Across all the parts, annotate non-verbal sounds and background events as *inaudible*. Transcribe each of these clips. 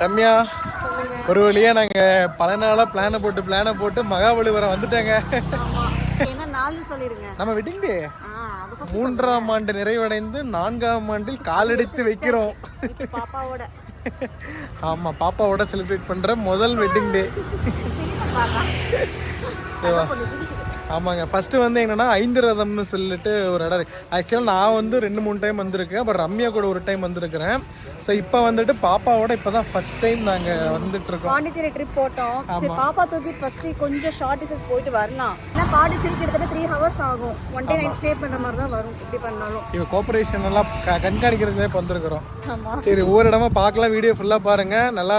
ரம்யா ஒரு வழியா நாங்க பல நாளா பிளானை போட்டு பிளானை போட்டு மகாபலிபுரம் வந்துட்டேங்க. நம்ம வெட்டிங் டே மூன்றாம் ஆண்டு நிறைவடைந்து நான்காம் ஆண்டில் காலெடுத்து வைக்கிறோம். with பாப்பாவோட. ஆமா பாப்பாவோட செலிப்ரேட் பண்ற முதல் வெட்டிங் டே ஆமாங்க. ஃபர்ஸ்ட் வந்து என்னன்னா ஐந்து ரதம்னு சொல்லிட்டு ஒரு இடம் ஆக்சுவலாக நான் வந்து ரெண்டு மூணு டைம் வந்திருக்கேன். அப்புறம் ரம்யா கூட ஒரு டைம் வந்திருக்கிறேன். ஸோ இப்போ வந்துட்டு பாப்பாவோட இப்போ தான் ஃபர்ஸ்ட் டைம் நாங்கள் வந்துட்டு இருக்கோம் பாண்டிச்சேரி ட்ரிப் போட்டோம். சரி பாப்பா தூக்கி ஃபர்ஸ்ட் கொஞ்சம் ஷார்ட் டிஸ்டன்ஸ் போயிட்டு வரலாம். ஏன்னா பாண்டிச்சேரி கிட்டத்தட்ட த்ரீ ஹவர்ஸ் ஆகும். ஒன் டே நைட் ஸ்டே பண்ற மாதிரி தான் வரும். இப்படி பண்ணாலும். இவங்க கோஆப்ரேஷன் எல்லாம் க- கண்காணிக்கிறதுக்கே இப்போ வந்திருக்கிறோம். சரி ஒவ்வொரு இடமா பார்க்கலாம். வீடியோ ஃபுல்லாக பாருங்க. நல்லா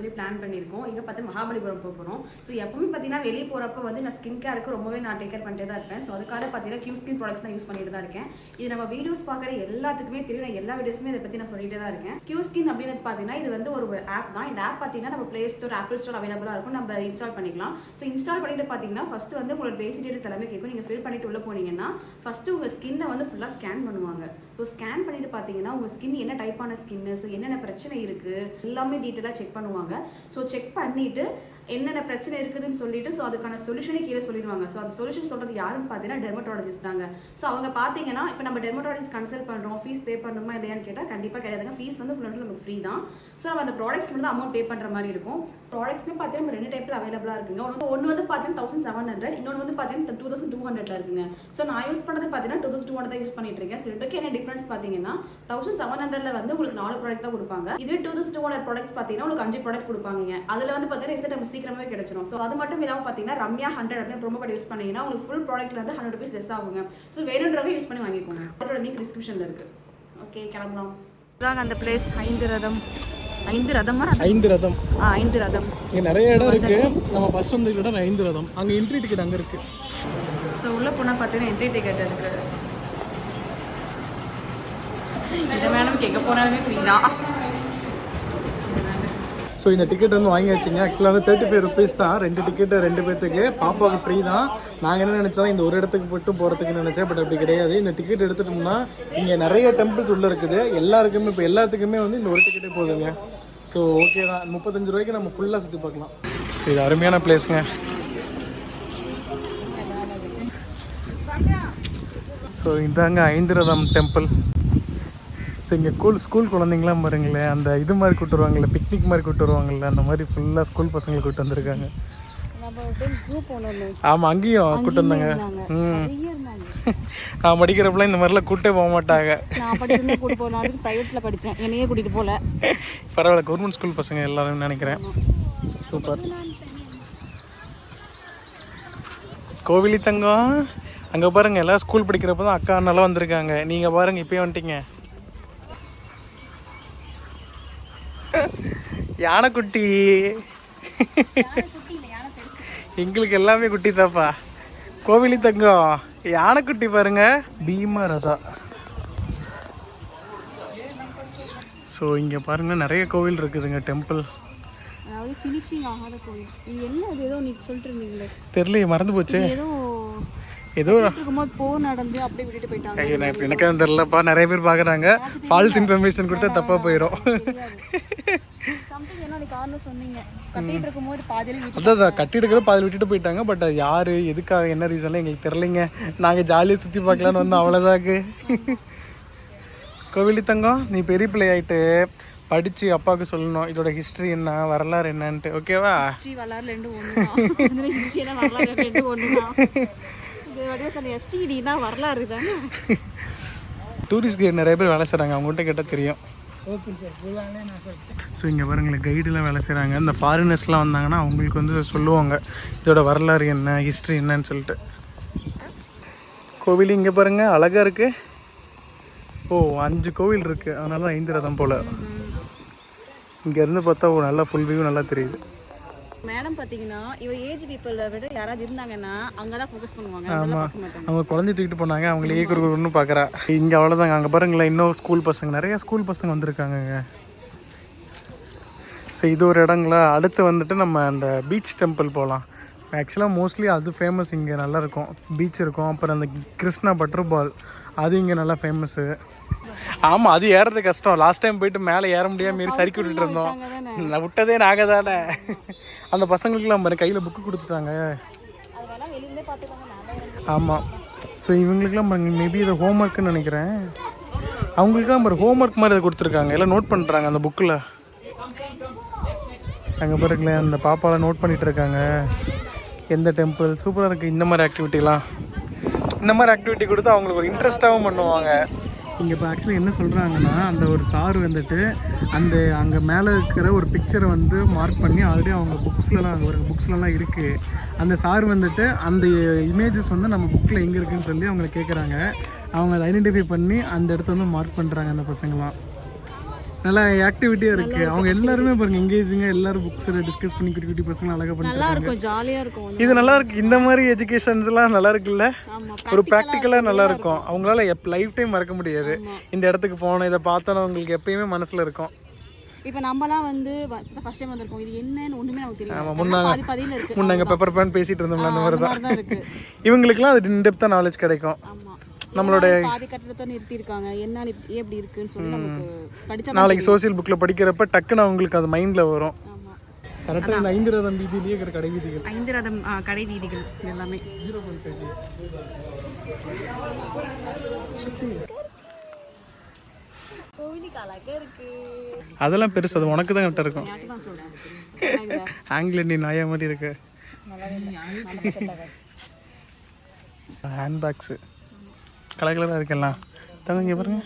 சொல்லி பிளான் பண்ணியிருக்கோம். இங்கே பார்த்து மகாபலிபுரம் போக போகிறோம் ஸோ எப்பவுமே பார்த்தீங்கன்னா வெளியே போகிறப்ப வந்து நான் ஸ்கின் கேருக்கு ரொம்பவே நான் டேக் கேர் பண்ணிட்டே தான் இருப்பேன். ஸோ அதுக்காக பார்த்தீங்கன்னா கியூ ஸ்கின் ப்ராடக்ட்ஸ் தான் யூஸ் பண்ணிட்டு தான் இருக்கேன். இது நம்ம வீடியோஸ் பார்க்குற எல்லாத்துக்குமே தெரியும். நான் எல்லா வீடியோஸுமே இதை பற்றி நான் சொல்லிட்டு தான் இருக்கேன். கியூ ஸ்கின் அப்படின்னு பார்த்தீங்கன்னா இது வந்து ஒரு ஆப் தான். இந்த ஆப் பார்த்தீங்கன்னா நம்ம ப்ளே ஸ்டோர் ஆப்பிள் ஸ்டோர் அவைலபிளாக இருக்கும். நம்ம இன்ஸ்டால் பண்ணிக்கலாம். ஸோ இன்ஸ்டால் பண்ணிட்டு பார்த்தீங்கன்னா ஃபஸ்ட்டு வந்து உங்களோட பேசிக் டீடைல்ஸ் எல்லாமே கேட்கும். நீங்கள் ஃபில் பண்ணிட்டு உள்ள போனீங்கன்னா ஃபஸ்ட்டு உங்கள் ஸ்கின்னை வந்து ஃபுல்லாக ஸ்கேன் பண்ணுவாங்க. ஸோ ஸ்கேன் பண்ணிட்டு பார்த்தீங்கன்னா உங்கள் ஸ்கின் என்ன டைப்பான ஸ்கின்னு ஸோ என்னென்ன பிரச்சனை இருக்குது எல்லாமே டீட்டெயிலாக செக் பண்ணுவாங்க. ஸோ செக் பண்ணிட்டு என்னென்ன பிரச்சனை இருக்குதுன்னு சொல்லிட்டு ஸோ அதுக்கான சொல்யூஷனே கீழே சொல்லிடுவாங்க. ஸோ அந்த சொல்யூஷன் சொல்கிறது யாருன்னு பார்த்தீங்கன்னா டெர்மட்டாலஜிஸ்ட் தாங்க. ஸோ அவங்க பார்த்தீங்கன்னா இப்போ நம்ம டெர்மட்டாலஜிஸ்ட் கன்சல்ட் பண்ணுறோம் ஃபீஸ் பே பண்ணணுமா இல்லையான்னு கேட்டால் கண்டிப்பாக கிடையாதுங்க. ஃபீஸ் வந்து ஃபுல் நமக்கு ஃப்ரீ தான். ஸோ நம்ம அந்த ப்ராடக்ட்ஸ் மட்டும் தான் அமௌண்ட் பே பண்ணுற மாதிரி இருக்கும். ப்ராடக்ட்ஸ்மே பார்த்தீங்கன்னா நம்ம ரெண்டு டைப்பில் அவைலபிளாக இருக்குங்க. ஒன்று ஒன்று வந்து பார்த்தீங்கன்னா தௌசண்ட் செவன் ஹண்ட்ரட் இன்னொன்று வந்து பார்த்தீங்கன்னா டூ தௌசண்ட் டூ ஹண்ட்ரட்ல இருக்குங்க. ஸோ நான் யூஸ் பண்ணது பார்த்தீங்கன்னா டூ தௌசண்ட் டூ ஹண்ட்ரட் தான் யூஸ் பண்ணிட்டு இருக்கேன் ரெண்டுக்கு என்ன டிஃப்ரென்ஸ் பார்த்தீங்கன்னா தௌசண்ட் செவன் ஹண்ட்ரட்ல வந்து உங்களுக்கு நாலு ப்ராடக்ட் தான் கொடுப்பாங்க. இதுவே two thousand two hundred products பார்த்தீங்கன்னா உங்களுக்கு அஞ்சு ப்ராடக்ட் கொடுப்பாங்க அதில் வந்து பார்த்தீங்கன்னா ரிசல்ட் நம்ம சீக்கிரமாவே கிடைச்சிரும். ஸோ அது மட்டும் இல்லாமல் பார்த்தீங்கன்னா ரம்யா ஹண்ட்ரட் அப்படின்னு ப்ரோமோ கோட் யூஸ் பண்ணீங்கன்னா உங்களுக்கு ஃபுல் ப்ராடக்ட்ல வந்து ஹண்ட்ரட் ருபீஸ் லெஸ் ஆகுங்க. ஸோ வேணுன்றவங்க யூஸ் பண்ணி வாங்கிக்கோங்க. அதோட லிங்க் டிஸ்கிரிப்ஷனில் இருக்கு. ஓகே கிளம்பலாம். இதாங்க அந்த பிளேஸ் ஐந்து ரதம். ஐந்து ரதமா? ஐந்து ரதம். ஆ ஐந்து ரதம். இங்கே நிறைய இடம் இருக்கு. நம்ம ஃபர்ஸ்ட் வந்த இடம் ஐந்து ரதம். அங்கே என்ட்ரி டிக்கெட் அங்கே இருக்கு. ஸோ உள்ளே போனால் பார்த்தீங்கன்னா என்ட்ரி டிக்கெட் இருக்கு இதை மேடம் எங்கே போனாலுமே ஃப்ரீ தான். ஸோ இந்த டிக்கெட் வந்து வாங்கி வச்சிங்க ஆக்சுவலாக வந்து தேர்ட்டி ஃபைவ் ருபீஸ் தான். ரெண்டு டிக்கெட்டு ரெண்டு பேர்த்துக்கு பாப்பாவுக்கு ஃப்ரீ தான். நாங்கள் என்ன நினச்சோம் இந்த ஒரு இடத்துக்கு மட்டும் போகிறதுக்கு நினச்சேன். பட் அப்படி கிடையாது. இந்த டிக்கெட் எடுத்துட்டோம்னா இங்கே நிறைய டெம்பிள்ஸ் உள்ளே இருக்குது. எல்லாருக்குமே இப்போ எல்லாத்துக்குமே வந்து இந்த ஒரு டிக்கெட்டே போதுங்க. ஸோ ஓகே தான். முப்பத்தஞ்சு ரூபாய்க்கு நம்ம ஃபுல்லாக சுற்றி பார்க்கலாம். ஸோ இது அருமையான பிளேஸுங்க ஸோ இதாங்க ஐந்திரதம் டெம்பிள் ஸோ இங்கே ஸ்கூல் ஸ்கூல் குழந்தைங்களாம் பாருங்களேன் அந்த இது மாதிரி கூட்டு வருவாங்கல்ல பிக்னிக் மாதிரி கூட்டு வருவாங்கல்ல அந்த மாதிரி ஃபுல்லாக ஸ்கூல் பசங்களை கூட்டு வந்திருக்காங்க. ஆமாம் அங்கேயும் கூட்டு வந்தாங்க. ம். *laughs* நான் படிக்கிறப்பலாம் இந்த மாதிரிலாம் கூட்டே போக மாட்டாங்க. ப்ரைவேட்டில் படித்தேன் என்னையே கூட்டிகிட்டு போகல *laughs* பரவாயில்ல கவர்மெண்ட் ஸ்கூல் பசங்க எல்லாரும் நினைக்கிறேன். சூப்பர் கோவிலி தங்கம். அங்கே பாருங்க எல்லாம் ஸ்கூல் படிக்கிறப்ப தான் அக்கா அண்ணெல்லாம் வந்திருக்காங்க. நீங்கள் பாருங்க இப்பயே வந்துட்டீங்க. யானைக்குட்டி. எங்களுக்கு எல்லாமே குட்டி தாப்பா கோவிலி தங்கம். யானைக்குட்டி பாருங்க. பீமா ரதா ஸோ இங்கே பாருங்க நிறைய கோவில் இருக்குதுங்க டெம்பிள் அதாவது ஃபினிஷிங் ஆகாத கோயில் இது என்ன அது ஏதோ நீ சொல்லிட்டு இருந்தீங்களே. தெரியலையே மறந்து போச்சு. ஏதோ ஏதோ இருக்கும்போது போர் நடந்து அப்படியே விட்டுட்டு போயிட்டாங்க. ஐயோ எனக்கு எனக்கு தெரிலப்பா நிறைய பேர் பார்க்குறாங்க. ஃபால்ஸ் இன்ஃபர்மேஷன் கொடுத்தா தப்பாக போயிடும் சொன்னீங்க. கட்டிட்டு இருக்கும்போது பாதியில அதான் அதான். விட்டுட்டு போயிட்டாங்க. பட் யார் எதுக்காக என்ன ரீசன்லாம் எங்களுக்கு தெரிலைங்க நாங்கள் ஜாலியாக சுற்றி பார்க்கலான்னு வந்தோம். அவ்வளோதாக்கு கோவிலி தங்கம் நீ பெரிய பிள்ளை ஆயிட்டு படித்து அப்பாவுக்கு சொல்லணும். இதோட ஹிஸ்ட்ரி என்ன வரலாறு என்னன்ட்டு. ஓகேவா *laughs* வரலாறு எஸ்டிடினா வரலாறு தானே டூரிஸ்ட் கைடு நிறைய பேர் வேலை செய்கிறாங்க அவங்ககிட்ட கேட்டால் தெரியும். ஸோ இங்கே பாருங்களேன் கைடெலாம் வேலை செய்கிறாங்க இந்த ஃபாரினர்ஸ்லாம் வந்தாங்கன்னா அவங்களுக்கு வந்து சொல்லுவாங்க. இதோட வரலாறு என்ன ஹிஸ்ட்ரி என்னன்னு சொல்லிட்டு. கோவில் இங்கே பாருங்க அழகாக இருக்குது ஓ அஞ்சு கோவில் இருக்குது அதனால தான் ஐந்து ரதம் போல். இங்கேருந்து பார்த்தா ஒரு நல்ல ஃபுல் வியூ நல்லா தெரியுது. மேடம் பார்த்தீங்கன்னா இவ ஏஜ் பீப்புளை விட யாராவது இருந்தாங்கன்னா அங்கே தான் ஃபோக்கஸ் பண்ணுவாங்க மாட்டாங்க. அவங்க குழந்தை தூக்கிட்டு போனாங்க அவங்களே குறுகுறுன்னு பார்க்குறா இங்கே அவ்வளோதாங்க அங்கே பாருங்களேன் இன்னும் ஸ்கூல் பசங்க நிறைய ஸ்கூல் பசங்க வந்திருக்காங்கங்க. ஸோ இது ஒரு இடங்களா? அடுத்து வந்துட்டு நம்ம அந்த பீச் டெம்பிள் போகலாம் ஆக்சுவலாக மோஸ்ட்லி அது ஃபேமஸ் இங்கே நல்லா இருக்கும். பீச் இருக்கும். அப்புறம் அந்த கிருஷ்ணா பட்டர் பால் அது இங்கே நல்லா ஃபேமஸ்ஸு ஆமாம் அது ஏறது கஷ்டம். லாஸ்ட் டைம் போயிட்டு மேலே ஏற முடியாம மாரி சறுக்கி விட்டுட்டு இருந்தோம். நான் விட்டதே நாங்கள் தானே அந்த பசங்களுக்குலாம் பாரு கையில் புக்கு கொடுத்துட்டாங்க. ஆமாம் ஸோ இவங்களுக்குலாம் மேபி இது ஹோம்ஒர்க்குன்னு நினைக்கிறேன். அவங்களுக்குலாம் பாரு ஹோம்ஒர்க் மாதிரி இதை கொடுத்துருக்காங்க. எல்லாம் நோட் பண்ணுறாங்க அந்த புக்கில் அங்கே பாருங்களேன் அந்த பாப்பாவை நோட் பண்ணிட்டு இருக்காங்க. எந்த டெம்பிள் சூப்பராக இருக்குது இந்த மாதிரி ஆக்டிவிட்டிலாம் இந்த மாதிரி ஆக்டிவிட்டி கொடுத்து அவங்களுக்கு ஒரு இன்ட்ரெஸ்ட்டாகவும் பண்ணுவாங்க. இங்கே இப்போ ஆக்சுவலி என்ன சொல்கிறாங்கன்னா அந்த ஒரு சார் வந்துட்டு அந்த அங்கே மேலே இருக்கிற ஒரு பிக்சரை வந்து மார்க் பண்ணி ஆல்ரெடி அவங்க புக்ஸ்லலாம் அங்கே ஒரு புக்ஸ்லலாம் இருக்குது அந்த சார் வந்துட்டு அந்த இமேஜஸ் வந்து நம்ம புக்கில் எங்கே இருக்குன்னு சொல்லி அவங்கள கேட்குறாங்க அவங்க அதை ஐடென்டிஃபை பண்ணி அந்த இடத்த வந்து மார்க் பண்ணுறாங்க அந்த பசங்களாம் நல்லா ஆக்டிவிட்டியாக இருக்குது அவங்க எல்லாருமே பாருங்க எங்கேஜிங்காக எல்லாரும் புக்ஸில் டிஸ்கஸ் பண்ணி குட்டி குட்டி பசங்க அழகாக நல்லா பண்ணிட்டு இருக்கும் ஜாலியாக இருக்கும். இது நல்லா இருக்கு. இந்த மாதிரி எஜுகேஷன்ஸ்லாம் நல்லா இருக்குல்ல? ஒரு ப்ராக்டிக்கலாக நல்லா இருக்கும். அவங்களால எப் லைஃப் டைம் மறக்க முடியாது. இந்த இடத்துக்கு போனோம் இதை பார்த்தோன்னு அவங்களுக்கு எப்பயுமே மனசில் இருக்கும். இப்போ நம்மலாம் வந்து ஃபர்ஸ்ட் டைம் வந்திருக்கோம். இது என்னன்னு ஒண்ணுமே நமக்கு தெரியும் ஆமா, ஆனா முன்னாங்க- பாதி பாதியில இருக்கு. முன்னாங்க பெப்பர் பேன் பேசிட்டு இருந்தோம்ல அந்த மாதிரி தான் இருக்கு. இவங்களுக்குலாம் அது இன்டெப்த்தாக நாலேஜ் கிடைக்கும். நம்மளோட பாதி கட்டடத்தை நிறுத்தி இருக்காங்க என்ன இப்படி இருக்குன்னு சொல்லி நமக்கு படிச்சா நாளைக்கு சோசியல் புக்கில் படிக்கிறப்ப டக்குன்னு அவங்களுக்கு அது மைண்டில் வரும். கரெக்டாக இந்த ஐந்து ரதம் வீதியிலேயே இருக்கிற கடை வீதிகள். ஐந்து ரதம் கடை வீதிகள் எல்லாமே. ஜீரோ பாயிண்ட் ஃபைவ் அதெல்லாம் பெருசு அது உனக்கு தான் கரெக்டாக இருக்கும். *laughs* ஆங்கில நீ நாயா மாதிரி இருக்கு. ஹேண்ட் பேக்ஸு கலர் கலராக இருக்கலாம் தங்க இங்கே பாருங்க.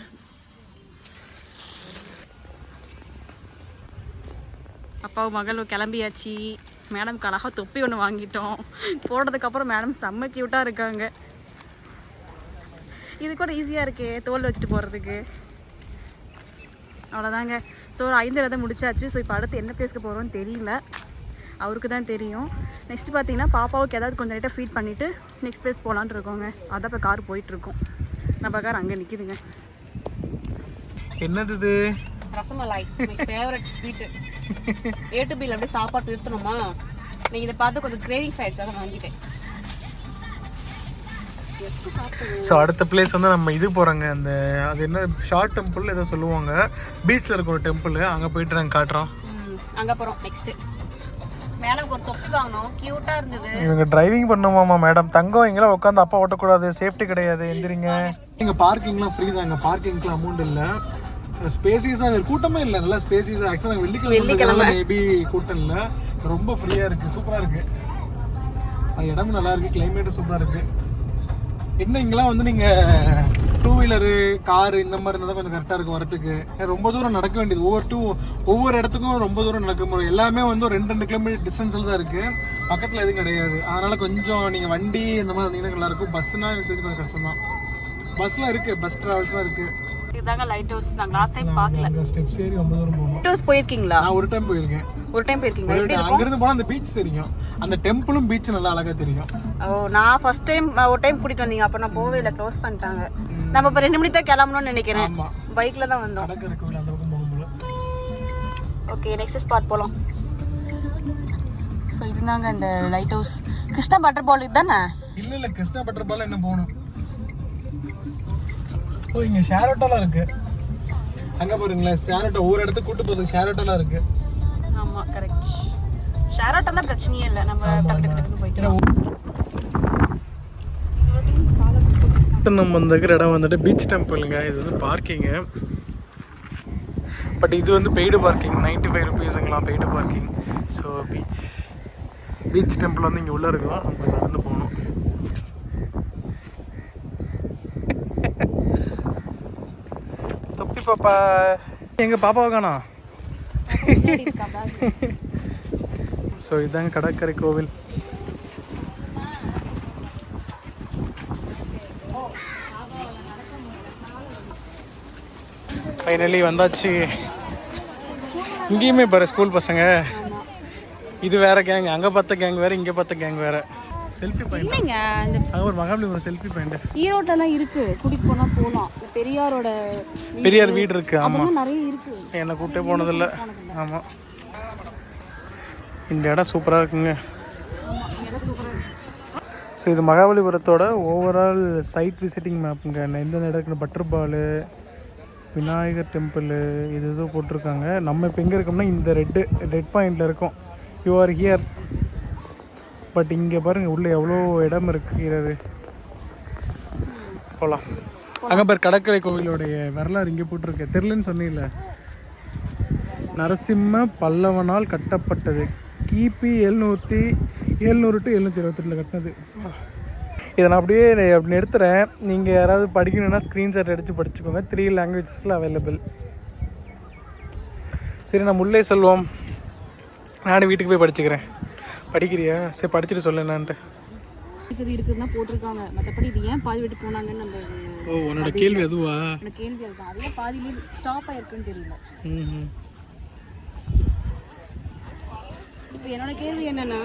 அப்பாவும் மகளும் கிளம்பியாச்சு. மேடம்க்கு அழகா தொப்பி ஒன்று வாங்கிட்டோம். போடுறதுக்கப்புறம் மேடம் செம்ம க்யூட்டாக இருக்காங்க. இது கூட ஈஸியாக இருக்கே தோல் வச்சுட்டு போகிறதுக்கு அவ்வளோதாங்க ஸோ ஒரு ஐந்து ரதம் முடிச்சாச்சு. ஸோ இப்போ அடுத்து என்ன பிளேஸ்க்கு போகிறோன்னு தெரியல. அவருக்கு தான் தெரியும். நெக்ஸ்ட் பார்த்தீங்கன்னா பாப்பாவுக்கு ஏதாவது கொஞ்சம் லைட்டாக ஃபீட் பண்ணிவிட்டு நெக்ஸ்ட் பிளேஸ் போகலான்ட்டு இருக்கோங்க. அதான் இப்போ கார் போயிட்டுருக்கோம் கார் அங்கே நிற்கிதுங்க என்னது இது? ரசமலாய் மை ஃபேவரட் ஸ்வீட்டு ஏ டு பில் அப்படியே சாப்பாடு நிறுத்தணுமா நீங்கள் இதை பார்த்து கொஞ்சம் கிரேவிங்ஸ் ஆயிடுச்சு அதை வாங்கிட்டேன். ஸோ அடுத்த பிளேஸ் வந்து நம்ம இது போகிறோங்க அந்த அது என்ன ஷார்ட் டெம்பிள் ஏதோ சொல்லுவாங்க. பீச்சில் இருக்க ஒரு டெம்பிள் அங்கே போயிட்டு நாங்கள் காட்டுறோம். அங்கே போகிறோம் நெக்ஸ்ட்டு மேடம்க்கு ஒரு தொப்பி வாங்கினோம். க்யூட்டாக இருந்தது. இவங்க டிரைவிங் பண்ணுமாமா மேடம் தங்கம் இங்கெல்லாம் உட்காந்து அப்பா ஓட்டக்கூடாது. சேஃப்டி கிடையாது. எந்திரிங்க. இங்கே பார்க்கிங்லாம் ஃப்ரீ தான் இங்கே பார்க்கிங்க்குலாம் அமௌண்ட் இல்லை. ஸ்பேசியஸாக கூட்டமே இல்லை. நல்லா ஸ்பேசியஸாக ஆக்சுவலாக வெள்ளிக்கிழமை மேபி கூட்டம் இல்லை. ரொம்ப ஃப்ரீயாக இருக்குது சூப்பராக இருக்குது இடமும் நல்லா இருக்குது கிளைமேட்டும் சூப்பராக இருக்குது என்ன இங்கெல்லாம் வந்து நீங்கள் டூ வீலரு காரு இந்த மாதிரி இருந்தால் கொஞ்சம் கரெக்டாக இருக்கும் வரத்துக்கு. ரொம்ப தூரம் நடக்க வேண்டியது. ஒவ்வொரு டூ ஒவ்வொரு இடத்துக்கும் ரொம்ப தூரம் நடக்க முடியும். எல்லாமே வந்து ஒரு ரெண்டு ரெண்டு கிலோமீட்டர் டிஸ்டன்ஸில் தான் இருக்குது பக்கத்தில் எதுவும் கிடையாது. அதனால் கொஞ்சம் நீங்கள் வண்டி இந்த மாதிரி வந்தீங்கன்னா நல்லாயிருக்கும் பஸ்ஸுனா எனக்கு தெரிஞ்சு கொஞ்சம் கஷ்டம் தான். பஸ்லாம் இருக்குது பஸ் ட்ராவல்ஸ்லாம் இருக்குது இதுதாங்க லைட் ஹவுஸ் நாங்கள் லாஸ்ட் டைம் பார்க்கல. ஸ்டெப்ஸ் ஏறி ரொம்ப தூரம் போகணும் லைட் ஹவுஸ் போயிருக்கீங்களா? நான் ஒரு டைம் போயிருக்கேன். ஒரு டைம் போயிருக்கீங்களா? ஒரு time அங்கிருந்து போனால் அந்த பீச் தெரியும். அந்த டெம்பிளும் பீச் நல்லா அழகாக தெரியும். ஓ நான் ஃபர்ஸ்ட் டைம் ஒரு டைம் கூட்டிட்டு வந்தீங்க. அப்போ நான் போவே இல்லை. க்ளோஸ் பண்ணிட்டாங்க. நம்ம இப்போ ரெண்டு மணி தான் கிளம்பணும்னு நினைக்கிறேன். பைக்கில் தான் வந்தோம். ஓகே நெக்ஸ்ட் ஸ்பாட் போகலாம் ஸோ இதுதாங்க இந்த lighthouse Krishna butter ball இதுதானே இல்ல இல்ல கிருஷ்ணா பட்டர் பால் என்ன போகணும். ஓ இங்க ஷேர் ஆட்டோலாம் இருக்கு. அங்க பாருங்களேன் ஷேர் ஆட்டோ ஒவ்வொரு இடத்துக்கு கூட்டு போகுது ஷேர் ஆட்டோலாம் இருக்கு. ஆமாம் கரெக்ட் ஷேர் ஆட்டம் தான் பிரச்சனையே இல்லை. நம்ம டக்கு டக்கு டக்குன்னு போய்க்கலாம் நம்ம வந்துக்கிற இடம் வந்துட்டு பீச் டெம்பிளுங்க இது வந்து பார்க்கிங்கு பட் இது வந்து paid parking ninety five ருபீஸுங்களா paid parking so beach beach temple வந்து இங்கே உள்ளே இருக்கும் நம்ம நடந்து போகணும். தொப்பி பாப்பா. எங்கள் பாப்பாவை காணோம் ஸோ இதாங்க கடற்கரை கோவில். ஃபைனலி வந்தாச்சு. இங்கேயுமே பாரு ஸ்கூல் பசங்க. இது வேற கேங் அங்கே பார்த்த கேங் வேற இங்கே பார்த்த கேங் வேற. செல்ஃபி பாயிண்ட் இல்லைங்க இந்த ஒரு மகாபலிபுரம் செல்ஃபி பாயிண்ட் ஈரோட்டெல்லாம் இருக்கு. கூட்டிட்டு போனா போகலாம் பெரியாரோட பெரியார் வீடு இருக்கு அதெல்லாம் நிறைய இருக்கு. என்னை கூப்பிட்டே போனதில்ல. ஆமாம் இந்த இடம் சூப்பராக இருக்குங்க. ஆமா, ஸோ இது மகாபலிபுரத்தோட ஓவரால் சைட் விசிட்டிங் மேப்புங்க எந்தெந்த இடத்துல பட்டர்பாலு விநாயகர் டெம்பிள் இது இது போட்டிருக்காங்க. நம்ம இப்போ எங்கே இருக்கோம்னா இந்த ரெட்டு ரெட் பாயிண்டில் இருக்கோம். யூ ஆர் ஹியர் பட் இங்கே பாருங்கள் உள்ளே எவ்வளோ இடம் இருக்கிறது. போகலாம் அங்கே பாரு கடற்கரை கோவிலுடைய வரலாறு இங்கே போட்டிருக்கு தெரிலன்னு சொன்னீங்கல்ல? நரசிம்ம பல்லவனால் கட்டப்பட்டது. கிபி எழுநூற்றி எழுநூறு டு எழுநூற்றி இருபத்தெட்டில் கட்டினது. இதை நான் அப்படியே அப்படி எடுத்துறேன் நீங்கள் யாராவது படிக்கணும்னா ஸ்க்ரீன்ஷாட் எடுத்து படிச்சுக்கோங்க. த்ரீ லாங்குவேஜஸில் அவைலபிள் சரி நம்ம உள்ளே செல்வோம். நானும் வீட்டுக்கு போய் படிச்சுக்கிறேன். படிக்கிறியா? சரி படிச்சுட்டு சொல்லு என்னான்ட்டு இருக்குது இருக்குதுன்னா போட்டிருக்காங்க. மற்றபடி இது ஏன் பாதி விட்டு போனாங்கன்னு நம்ம ஓ உன்னோட கேள்வி அதுவா? எனக்கு கேள்வி அதுதான். அதே பாதியிலே ஸ்டாப் ஆயிருக்குன்னு தெரியல. ம் இப்போ என்னோட கேள்வி என்னன்னா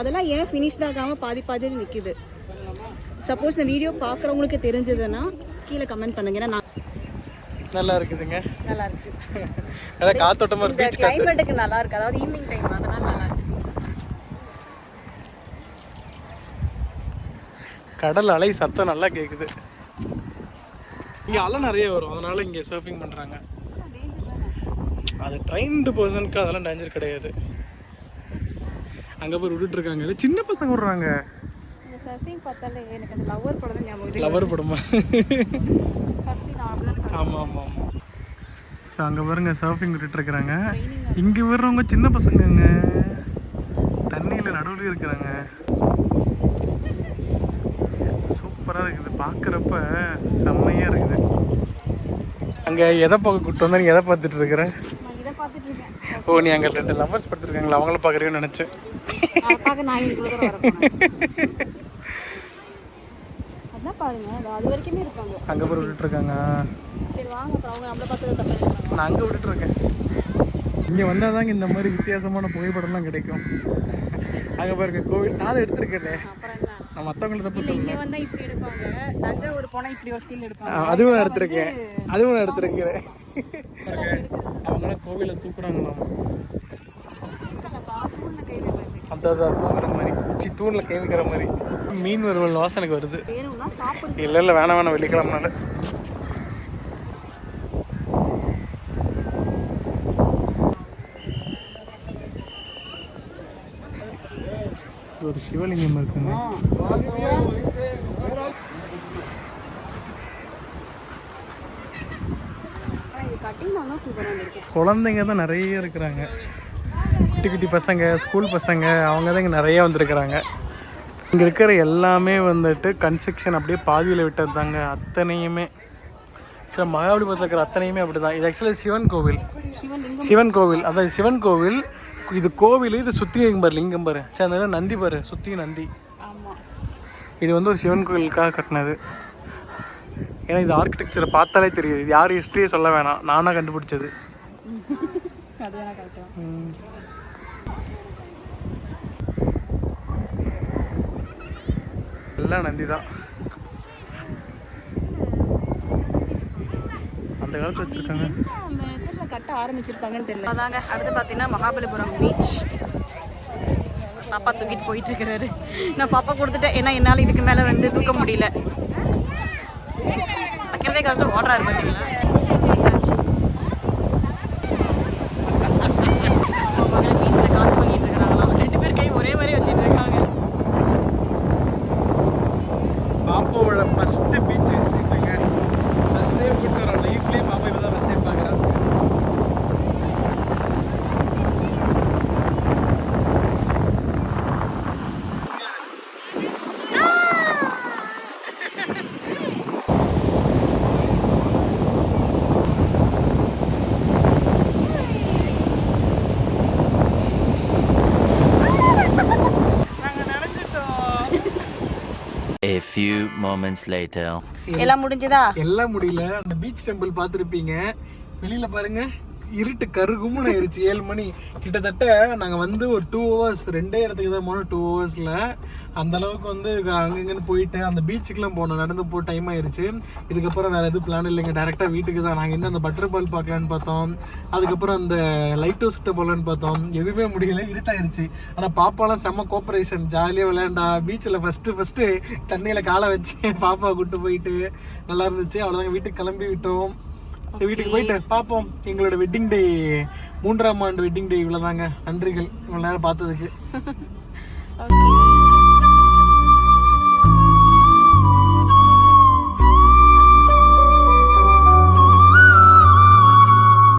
அதெல்லாம் ஏன் ஃபினிஷ்ட் ஆகாமல் பாதி பாதியில் நிற்கிது சப்போஸ் இந்த வீடியோ பார்க்குறவங்களுக்கு தெரிஞ்சதுன்னா கீழே கமெண்ட் பண்ணுங்க. ஏன்னா நான் நல்லா இருக்குதுங்க. நல்லா இருக்கு. *laughs* நல்லா காத்தோட்டமாக இருக்கு பீச் கிளைமேட்டுக்கு நல்லா இருக்கு. அதாவது ஈவினிங் டைம் அதனால நல்லா இருக்கு. கடல் அலை சத்தம் நல்லா கேட்குது இங்கே அலை நிறைய வரும். அதனால இங்கே சர்ஃபிங் பண்ணுறாங்க அது ட்ரைன்டு பர்சனுக்கு அதெல்லாம் டேஞ்சர் கிடையாது. அங்கே போய் விட்டுட்டு இருக்காங்க. சின்ன பசங்க விடுறாங்க. சர்ஃபிங் பார்த்தாலே எனக்கு அந்த லவ்வர் படம் தான் ஞாபகம் லவர் படமா? ஆமாம் ஆமாம் ஆமாம் ஸோ அங்கே பாருங்க சர்ஃபிங் விட்டுட்டு இருக்கிறாங்க. இங்கே வர்றவங்க சின்ன பசங்கங்க. தண்ணியில் நடுவில் இருக்கிறாங்க. சூப்பராக இருக்குது. பார்க்குறப்ப செம்மையாக இருக்குது. அங்கே எதை பார்க்க கூப்பிட்டு வந்தா நீ எதை பார்த்துட்டு இருக்கிற? நான் இதை பார்த்துட்டு இருக்கேன். ஓ நீ அங்கே ரெண்டு லவர்ஸ் படுத்துருக்காங்களா அவங்கள பார்க்குறீங்கன்னு நினச்சேன் அதை பார்க்க நான் இவ்வளோ தூரம் வரப்போனேன் அதான் பாருங்க. அது அது வரைக்குமே இருக்காங்க அங்கே போய் விட்டுட்டு இருக்காங்க சரி வாங்க அப்புறம் அவங்க நம்மளை பார்த்து தப்பு நான் அங்கே விட்டுட்டு இருக்கேன் இங்கே தாங்க இந்த மாதிரி வித்தியாசமான புகைப்படம்லாம் கிடைக்கும். அங்கே பாருங்க கோவில். நான் எடுத்திருக்கேனே. நான் மற்றவங்கள தப்பு சொல்லுவேன் இங்கே இப்படி எடுப்பாங்க. தஞ்சாவூர் போனால் இப்படி ஒரு ஸ்டில் எடுப்பாங்க. அதுவும் நான் எடுத்திருக்கேன். அதுவும் நான் எடுத்திருக்கிறேன். அவங்களாம் கோவிலை தூக்குறாங்களாம். அந்த அதான் தூங்குற மாதிரி. சி தூணில் கை வைக்கிற மாதிரி. மீன் வறுவல் வாசனைக்கு வருது. இல்லை இல்லை வேணாம் வேணாம் வெள்ளிக்கிழமனால. ஒரு சிவலிங்கம் இருக்குங்க. குழந்தைங்க தான் நிறைய இருக்கிறாங்க. குட்டி குட்டி பசங்க ஸ்கூல் பசங்க அவங்க தான் இங்கே நிறைய வந்திருக்கிறாங்க. இங்கே இருக்கிற எல்லாமே வந்துட்டு கன்ஸ்ட்ரக்ஷன் அப்படியே பாதியில் விட்டது தாங்க அத்தனையுமே. ஆக்சுவலாக மகாபலிபுரத்தில் இருக்கிற அத்தனையுமே அப்படி தான் இது ஆக்சுவலாக சிவன் கோவில். சிவன் கோவில். அதாவது சிவன் கோவில் இது கோவில் இது சுற்றி பாரு லிங்கம் பாரு. சரி அந்த நந்தி பாரு சுற்றி நந்தி. இது வந்து ஒரு சிவன் கோவிலுக்காக கட்டினது. ஏன்னா இது ஆர்கிடெக்சரை பார்த்தாலே தெரியுது. இது யார் ஹிஸ்ட்ரியே சொல்ல வேணாம். நானாக கண்டுபிடிச்சது. அது வேணா கரெக்டாக ம். எல்லாம் நந்தி தான் அந்த காலத்தில் வச்சுருக்காங்க. இடத்துல கட்ட ஆரம்பிச்சிருப்பாங்கன்னு தெரியல அதாங்க அடுத்து பார்த்தீங்கன்னா மகாபலிபுரம் பீச் பாப்பா தூக்கிட்டு போயிட்டு இருக்கிறாரு. நான் பாப்பா கொடுத்துட்டேன். ஏன்னா என்னால் இதுக்கு மேலே வந்து தூக்க முடியல. வைக்கிறதே கஷ்டம் ஓடுறாரு பார்த்தீங்களா பீச்சில் காற்று வாங்கிட்டு இருக்கிறாங்களாம் ரெண்டு பேர் கை ஒரே மாதிரி வச்சுட்டு இருக்காங்க பாப்பாவோட ஃபஸ்ட்டு பீச் விசிட்டுங்க ஃபஸ்ட் டைம் கூட்டு வரோம் லைஃப்லேயே பாப்பா இப்போ தான் ஃபஸ்ட் டைம் பார்க்குறேன் நாங்கள் நினைச்சிட்டோம் A few moments later. எல்லாம் முடிஞ்சுதா? எல்லாம் முடியல. அந்த பீச் டெம்பிள் பார்த்துருப்பீங்க. வெளியில பாருங்க. இருட்டு கருகும்னு ஆயிடுச்சு ஏழு மணி. கிட்டத்தட்ட நாங்கள் வந்து ஒரு டூ ஹவர்ஸ் ரெண்டே இடத்துக்கு தான் போனோம் டூ ஹவர்ஸில் அந்த அளவுக்கு வந்து அங்கங்கன்னு போயிட்டு அந்த பீச்சுக்கெலாம் போனோம். நடந்து போ டைம் ஆயிடுச்சு இதுக்கப்புறம் வேறு எதுவும் பிளான் இல்லைங்க. டேரெக்டாக வீட்டுக்கு தான். நாங்கள் இன்னும் அந்த பட்டர் பால் பார்க்கலான்னு பார்த்தோம். அதுக்கப்புறம் அந்த லைட் ஹவுஸ் கிட்ட போகலான்னு பார்த்தோம். எதுவுமே முடியல. இருட்டாயிருச்சு. ஆனால் பாப்பாலாம் செம்ம கோஆப்ரேஷன் ஜாலியாக விளையாண்டா. பீச்சில் ஃபஸ்ட்டு ஃபஸ்ட்டு தண்ணியில் காலை வச்சு பாப்பா கூட்டு போயிட்டு நல்லா இருந்துச்சு. அவ்வளோதாங்க வீட்டுக்கு கிளம்பி விட்டோம். சரி வீட்டுக்கு போயிட்டு பார்ப்போம் எங்களோட வெட்டிங் டே மூன்றாம் ஆண்டு வெட்டிங் டே இவ்வளோதாங்க நன்றிகள். இவ்வளோ நேரம் பார்த்ததுக்கு. *laughs* ஓகே.